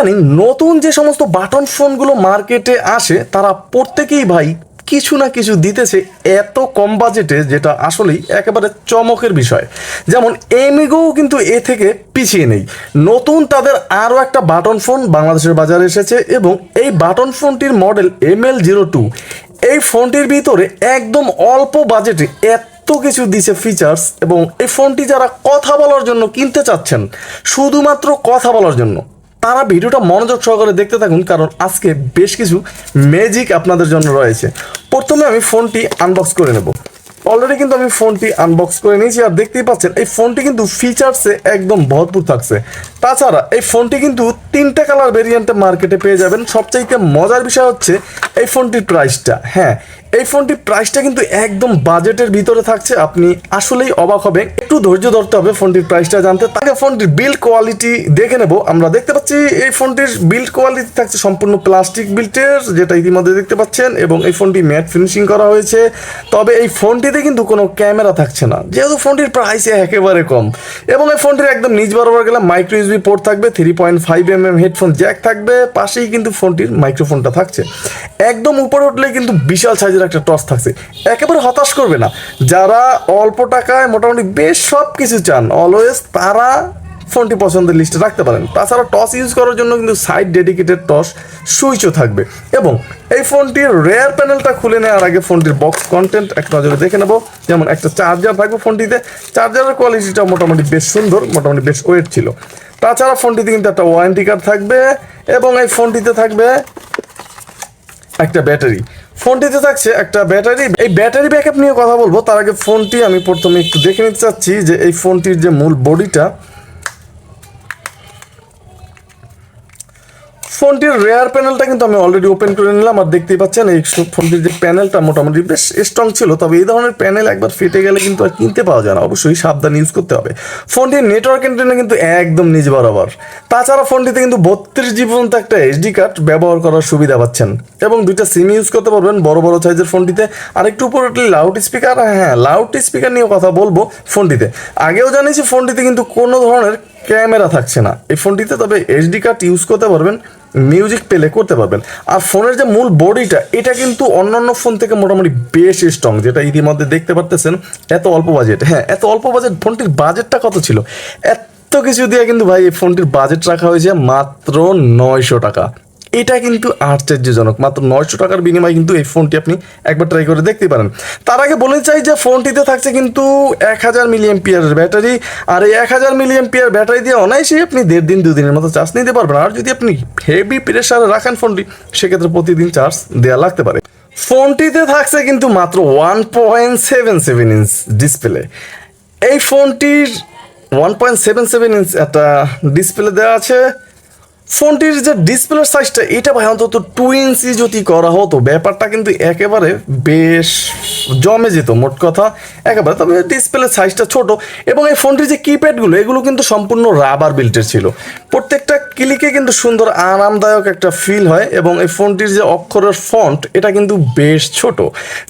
ইদানিং নতুন যে সমস্ত বাটন ফোনগুলো মার্কেটে আসে, তারা প্রত্যেকেই ভাই কিছু না কিছু দিতেছে এত কম বাজেটে, যেটা আসলেই একেবারে চমকের বিষয়। যেমন এমিগোও কিন্তু এ থেকে পিছিয়ে নেই। নতুন তাদের আরও একটা বাটন ফোন বাংলাদেশের বাজারে এসেছে এবং এই বাটন ফোনটির model M L zero two এই ফোনটির ভিতরে একদম অল্প বাজেটে এত কিছু দিছে ফিচার্স এবং এই ফোনটি যারা কথা বলার জন্য কিনতে চাচ্ছেন, শুধুমাত্র কথা বলার জন্য তারা ভিডিওটা মনোযোগ সহকারে দেখতে থাকুন, কারণ আজকে বেশ কিছু ম্যাজিক আপনাদের জন্য রয়েছে। প্রথমে আমি ফোনটি আনবক্স করে নেব। অলরেডি কিন্তু আমি ফোনটি আনবক্স করে নিয়েছি, আর দেখতেই পাচ্ছেন, এই ফোনটি কিন্তু ফিচার্সে একদম ভরপুর থাকছে। তাছাড়া এই ফোনটি কিন্তু তিনটে কালার ভেরিয়েন্টে মার্কেটে পেয়ে যাবেন। সবচাইতে মজার বিষয় হচ্ছে, এই ফোনটির প্রাইসটা হ্যাঁ এই ফোনটির প্রাইসটা কিন্তু একদম বাজেটের ভিতরে থাকছে। আপনি আসলেই অবাক হবেন। একটু ধৈর্য ধরতে হবে ফোনটির প্রাইসটা জানতে। তাকে ফোনটির বিল্ড কোয়ালিটি দেখে নেব। আমরা দেখতে পাচ্ছি, এই ফোনটির বিল্ড কোয়ালিটি থাকছে সম্পূর্ণ প্লাস্টিক বিল্টের যেটা ইতিমধ্যে দেখতে পাচ্ছেন, এবং এই ফোনটি ম্যাট ফিনিশিং করা হয়েছে। তবে এই ফোনটিতে কিন্তু কোনো ক্যামেরা থাকছে না। যেহেতু ফোনটির প্রাইস একেবারে কম। এবং এই ফোনটির একদম নিজ বরাবর গেলে মাইক্রো ইউসবি পোর্ট থাকবে three point five M M headphone jack থাকবে, পাশেই কিন্তু ফোনটির মাইক্রোফোনটা থাকছে। একদম উপরে উঠলে কিন্তু বিশাল সাইজের একটা টস থাকছে। একেবারে হতাশ করবে না। যারা অল্প টাকায় মোটামুটি বেশ সব কিছু চান অলওয়েজ তারা ফোনটি পছন্দের লিস্টে রাখতে পারেন। তাছাড়া টস ইউজ করার জন্য কিন্তু সাইড ডেডিকেটেড টস সুইচও থাকবে। এবং এই ফোনটির রেয়ার প্যানেলটা খুলে নেওয়ার আগে ফোনটির বক্স কন্টেন্ট এক নজরে দেখে নেব। যেমন একটা চার্জার থাকবে ফোনটিতে। চার্জারের কোয়ালিটিটা মোটামুটি বেশ সুন্দর, মোটামুটি বেশ ওয়েট ছিল। তাছাড়া ফোনটিতে কিন্তু একটা ওয়ারেন্টি কার্ড থাকবে এবং এই ফোনটিতে থাকবে একটা ব্যাটারি ফোনটিতে থাকছে একটা ব্যাটারি এই ব্যাটারি ব্যাকআপ নিয়ে কথা বলব। তার আগে ফোনটি আমি প্রথমে একটু দেখে নিতে চাচ্ছি যে এই ফোনটির যে মূল বডিটা ফোনটির রেয়ার প্যানেলটা কিন্তু আমি অলরেডি ওপেন করে নিলাম আর দেখতেই পাচ্ছেন, এই ফোনটির যে প্যানেলটা মোটামুটি বেশ স্ট্রং ছিল। তবে এই ধরনের প্যানেল একবার ফেটে গেলে কিন্তু আর কিনতে পাওয়া যায় না। অবশ্যই সাবধান ইউজ করতে হবে। ফোনটির নেটওয়ার্ক এন্টেনা কিন্তু একদম নিজ বরাবর। তাছাড়া ফোনটিতে কিন্তু বত্রিশ জি পর্যন্ত একটা এইচডি কার্ড ব্যবহার করার সুবিধা পাচ্ছেন। এবং দুইটা সিম ইউজ করতে পারবেন বড় বড় সাইজের ফোনটিতে। আর একটু উপরে লাউড স্পিকার হ্যাঁ লাউড স্পিকার নিয়ে কথা বলব ফোনটিতে। আগেও জানিয়েছি ফোনটিতে কিন্তু কোনো ধরনের ক্যামেরা থাকছে না। এই ফোনটিতে তবে এইচডি কার্ড ইউজ করতে পারবেন। মিউজিক প্লে করতে পারবেন। আর ফোনের যে মূল বডিটা, এটা কিন্তু অন্যান্য ফোন থেকে মোটামুটি বেশ স্ট্রং যেটা ইতিমধ্যে দেখতে পারতেছেন, এত অল্প বাজেট হ্যাঁ এত অল্প বাজেট ফোনটির বাজেটটা কত ছিল? এত কিছু দিয়ে কিন্তু ভাই, এই ফোনটির বাজেট রাখা হয়েছে মাত্র নয়শো টাকা। এটা কিন্তু আশ্চর্যজনক। মাত্র নয়শো টাকার বিনিময়ে কিন্তু এই ফোনটি আপনি একবার ট্রাই করে দেখতে পারেন। তার আগে বলে চাই যে ফোনটিতে থাকছে কিন্তু এক হাজার মিলিয়ন পিয়ারের ব্যাটারি। আর এই এক হাজার মিলিয়ন পিয়ার ব্যাটারি দিয়ে অনায়াসেই আপনি দেড় দিন দুদিনের মতো চার্জ নিতে পারবেন। আর যদি আপনি হেভি প্রেশারে রাখেন ফোনটি, সেক্ষেত্রে প্রতিদিন চার্জ দেওয়া লাগতে পারে। ফোনটিতে থাকছে কিন্তু মাত্র one point seven seven inch display এই ফোনটির one point seven seven inch একটা ডিসপ্লে দেওয়া আছে। ফোনটির যে ডিসপ্লের সাইজটা, এটা ভাই অন্তত টু ইঞ্চি যদি করা হতো, ব্যাপারটা কিন্তু একেবারে বেশ জমে যেত, মোট কথা। একেবারে, তবে ডিসপ্লের সাইজটা ছোট এবং এই ফোনটির যে কিপ্যাডগুলো এগুলো কিন্তু সম্পূর্ণ রাবার বিল্টের ছিল। প্রত্যেকটা ক্লিকে কিন্তু সুন্দর, আরামদায়ক একটা ফিল হয় এবং এই ফোনটির যে অক্ষরের ফন্ট এটা কিন্তু বেশ ছোট।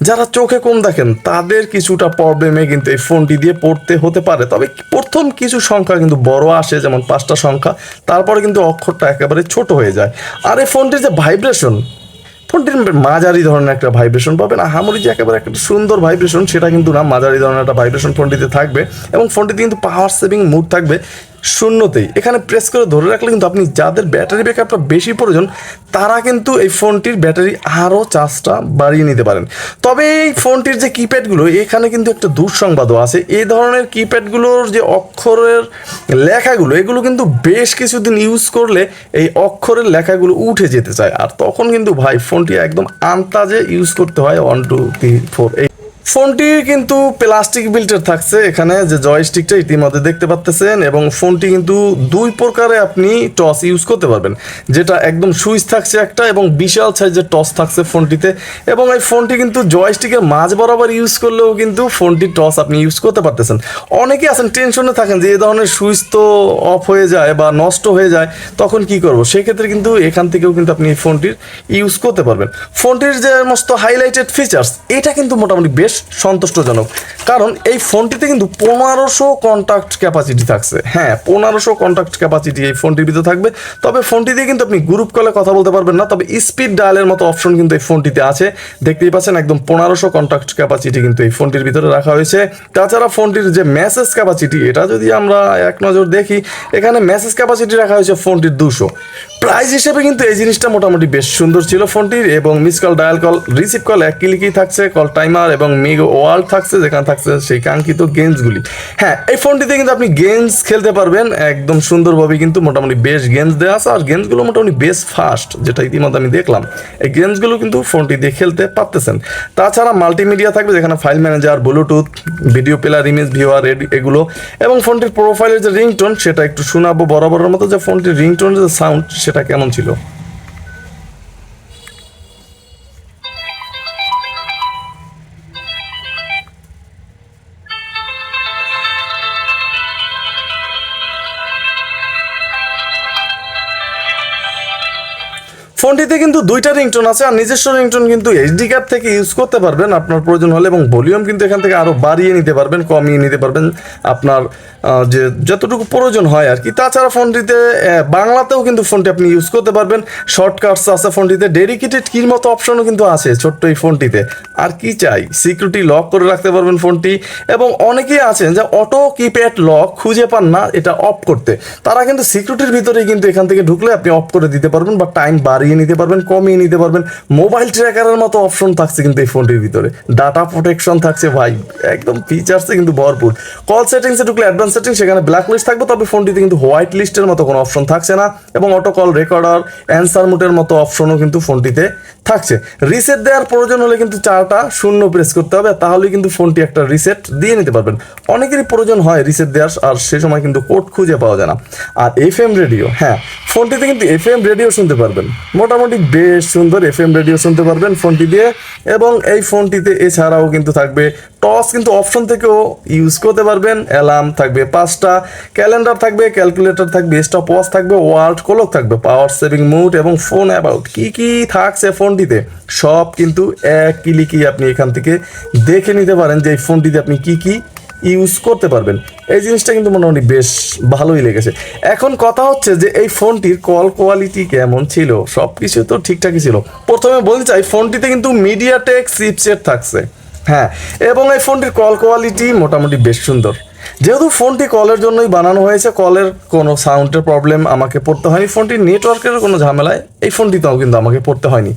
যারা চোখে কম দেখেন, তাদের কিছুটা প্রবলেমে কিন্তু এই ফোনটি দিয়ে পড়তে হতে পারে। তবে প্রথম কিছু সংখ্যা কিন্তু বড় আসে, যেমন পাঁচটা সংখ্যা, তারপরে কিন্তু অক্ষরটা একেবারে ছোট হয়ে যায়। আর এই ফোনটির যে ভাইব্রেশন ফোনটির মাঝারি ধরনের একটা ভাইব্রেশন পাবেন। হামুরি যে একেবারে একটা সুন্দর ভাইব্রেশন সেটা কিন্তু না, মাঝারি ধরনের একটা ভাইব্রেশন ফোনটিতে থাকবে। এবং ফোনটিতে কিন্তু পাওয়ার সেভিং মুড থাকবে। শূন্যতেই। এখানে প্রেস করে ধরে রাখলে কিন্তু আপনি যাদের ব্যাটারি ব্যাকআপটা বেশি প্রয়োজন, তারা কিন্তু এই ফোনটির ব্যাটারি আরও চার্জটা বাড়িয়ে নিতে পারেন। তবে এই ফোনটির যে কিপ্যাডগুলো এখানে কিন্তু একটা দুঃসংবাদও আছে। এই ধরনের কিপ্যাডগুলোর যে অক্ষরের লেখাগুলো, এগুলো কিন্তু বেশ কিছুদিন ইউজ করলে এই অক্ষরের লেখাগুলো উঠে যেতে চায়। আর তখন কিন্তু ভাই ফোনটি একদম আন্তাজে ইউজ করতে হয় ওয়ান টু থ্রি ফোর এই ফোনটি কিন্তু প্লাস্টিক বিল্টের থাকছে এখানে, যে জয়স্টিকটা ইতিমধ্যে দেখতে পাচ্তেছেন এবং ফোনটি কিন্তু দুই প্রকারে আপনি টস ইউজ করতে পারবেন। যেটা একদম সুইচ থাকছে একটা এবং বিশাল সাইজের টস থাকছে ফোনটিতে এবং এই ফোনটি কিন্তু জয়স্টিকের মাঝ বরাবর ইউজ করলেও কিন্তু ফোনটির টস আপনি ইউজ করতে পারতেছেন। অনেকে আছেন, টেনশনে থাকেন যে এই ধরনের সুইচ তো অফ হয়ে যায় বা নষ্ট হয়ে যায়, তখন কি করব? সেক্ষেত্রে কিন্তু এখান থেকেও কিন্তু আপনি এই ফোনটির ইউজ করতে পারবেন। ফোনটির যে সমস্ত হাইলাইটেড ফিচার্স এটা কিন্তু মোটামুটি বেশ সন্তুষ্টজনক। কারণ এই ফোনটিতে কিন্তু পনেরোশো কন্ট্যাক্ট ক্যাপাসিটি থাকছে। হ্যাঁ পনেরোশো কন্ট্যাক্ট ক্যাপাসিটি এই ফোনটির ভিতরে থাকবে। তবে ফোনটি দিয়ে কিন্তু আপনি গ্রুপ কলে কথা বলতে পারবেন না, তবে স্পিড ডায়ালের মতো অপশন কিন্তু এই ফোনটিতে আছে। দেখতেই পাচ্ছেন একদম পনেরোশো কন্ট্যাক্ট ক্যাপাসিটি কিন্তু এই ফোনটির ভিতরে রাখা হয়েছে। তাছাড়া ফোনটির যে মেসেজ ক্যাপাসিটি এটা যদি আমরা এক নজর দেখি, এখানে মেসেজ ক্যাপাসিটি রাখা হয়েছে ফোনটির দুশো। প্রাইস হিসেবে কিন্তু এই জিনিসটা মোটামুটি বেশ সুন্দর ছিল ফোনটির এবং miss call dial call receive call এক ক্লিকই থাকছে কল টাইমার এবং মিগ ওয়ার্ল্ড থাকছে, যেখানে থাকছে সেই কাঙ্ক্ষিত গেমসগুলি হ্যাঁ এই ফোনটিতে কিন্তু আপনি গেমস খেলতে পারবেন, একদম সুন্দরভাবে কিন্তু মোটামুটি বেশ গেমস দেওয়া আছে, আর গেমসগুলো মোটামুটি বেশ ফাস্ট যেটা ইতিমধ্যে আমি দেখলাম। এই গেমসগুলো কিন্তু ফোনটি দিয়ে খেলতে পারতেছেন। তাছাড়া মাল্টিমিডিয়া থাকবে, যেখানে file manager bluetooth video player image viewer এগুলো এবং ফোনটির প্রোফাইলের যে রিংটোন সেটা একটু শোনাবো বরাবরের মতো যে ফোনটির রিংটোনের যে সাউন্ড সেটা কেমন ছিল? ফোনটিতে কিন্তু দুইটা রিংটোন আছে, আর নিজস্ব রিংটোন কিন্তু এইচডি কার্ড থেকে ইউজ করতে পারবেন আপনার প্রয়োজন হলে, এবং ভলিউম কিন্তু এখান থেকে আরও বাড়িয়ে নিতে পারবেন, কমিয়ে নিতে পারবেন আপনার যে যতটুকু প্রয়োজন হয় আর কি। তাছাড়া ফোনটিতে বাংলাতেও কিন্তু ফোনটি আপনি ইউজ করতে পারবেন। শর্টকাটস আছে ফোনটিতে ডেডিকেটেড কির মতো অপশনও কিন্তু আছে ছোট্ট এই ফোনটিতে। আর কি চাই? সিকিউরিটি লক করে রাখতে পারবেন ফোনটি, এবং অনেকেই আছেন যে অটো কিপ্যাড লক খুঁজে পান না, এটা অফ করতে। তারা কিন্তু সিকিউরিটির ভিতরেই কিন্তু এখান থেকে ঢুকলে আপনি অফ করে দিতে পারবেন, বা টাইম বাড়িয়ে নিতে পারবেন, কমিয়ে নিতে পারবেন। মোবাইল ট্র্যাকারের মতো অপশন থাকছে কিন্তু এই ফোনটির ভিতরে। ডাটা প্রোটেকশন থাকছে ভাই, একদম ফিচার্সে কিন্তু ভরপুর। কল সেটিংসে ঢুকলে অ্যাডভান্স সেটিং সেখানে ব্ল্যাক লিস্ট থাকবে, তবে ফোনটিতে কিন্তু হোয়াইট লিস্টের মতো কোনো অপশন থাকছে না। এবং অটো কল রেকর্ডার অ্যান্সার মুটের মতো অপশনও কিন্তু ফোনটিতে থাকছে। রিসেট দেওয়ার প্রয়োজন হলে কিন্তু চারটা শূন্য প্রেস করতে হবে তাহলে কিন্তু ফোনটি একটা রিসেট দিয়ে নিতে পারবেন। অনেকেরই প্রয়োজন হয় রিসেট দেওয়ার, আর সে সময় কিন্তু কোড খুঁজে পাওয়া যায় না। আর এফ এম রেডিও হ্যাঁ ফোনটিতে কিন্তু এফ এম রেডিও শুনতে পারবেন। মোটামুটি বেশ সুন্দর এফ এম রেডিও শুনতে পারবেন ফোনটি দিয়ে। এবং এই ফোনটিতে এছাড়াও কিন্তু থাকবে টস কিন্তু অপশন থেকেও ইউজ করতে পারবেন। অ্যালার্ম থাকবে পাঁচটা ক্যালেন্ডার থাকবে ক্যালকুলেটর থাকবে স্টপ ওয়াচ থাকবে ওয়ার্ল্ড কোলক থাকবে পাওয়ার সেভিং মুড এবং ফোন অ্যাবাউট কি কি থাকছে ফোনটিতে, সব কিন্তু এক ক্লিকই আপনি এখান থেকে দেখে নিতে পারেন যে এই ফোনটিতে আপনি কি কি ইউজ করতে পারবেন। এই জিনিসটা কিন্তু মোটামুটি বেশ ভালোই লেগেছে। এখন কথা হচ্ছে যে, এই ফোনটির কল কোয়ালিটি কেমন ছিল? সব কিছু তো ঠিকঠাকই ছিল। প্রথমে বলতে চাই, ফোনটিতে কিন্তু মিডিয়াটেক সিপসেট থাকছে। হ্যাঁ এবং এই ফোনটির কল কোয়ালিটি মোটামুটি বেশ সুন্দর। যেহেতু ফোনটি কলের জন্যই বানানো হয়েছে, কলের কোনো সাউন্ডের প্রবলেম আমাকে পড়তে হয়নি। ফোনটির নেটওয়ার্কের কোনো ঝামেলায় এই ফোনটিতেও কিন্তু আমাকে পড়তে হয়নি।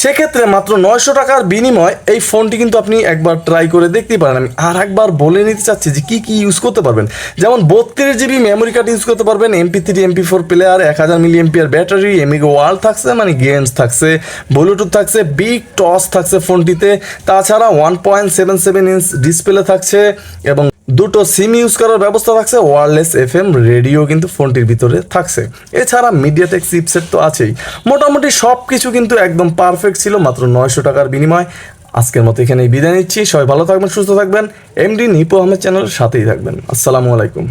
সেক্ষেত্রে মাত্র নয়শো টাকার বিনিময় এই ফোনটি কিন্তু আপনি একবার ট্রাই করে দেখতেই পারেন। আমি আর একবার বলে নিতে চাচ্ছি যে কী কী ইউজ করতে পারবেন। যেমন বত্রিশ জিবি মেমোরি কার্ড ইউজ করতে পারবেন MP three MP four player এক হাজার milliampere battery Amigo world থাকছে মানে গেমস থাকছে ব্লুটুথ থাকছে বিগ টস থাকছে ফোনটিতে। তাছাড়া one point seven seven inch display থাকছে এবং দুটো সিম ইউজ করার ব্যবস্থা থাকছে ওয়ারলেস এফ এম রেডিও কিন্তু ফোনটির ভিতরে থাকছে। এছাড়া মিডিয়াটেক চিপসেট তো আছেই। মোটামুটি সব কিছু কিন্তু একদম পারফেক্ট ছিল, মাত্র নয়শো টাকার বিনিময়। আজকের মতো এখানেই বিদায় নিচ্ছি। সবাই ভালো থাকবেন, সুস্থ থাকবেন। এমডি নিপো আহমেদ চ্যানেলের সাথেই থাকবেন। আসসালামু আলাইকুম।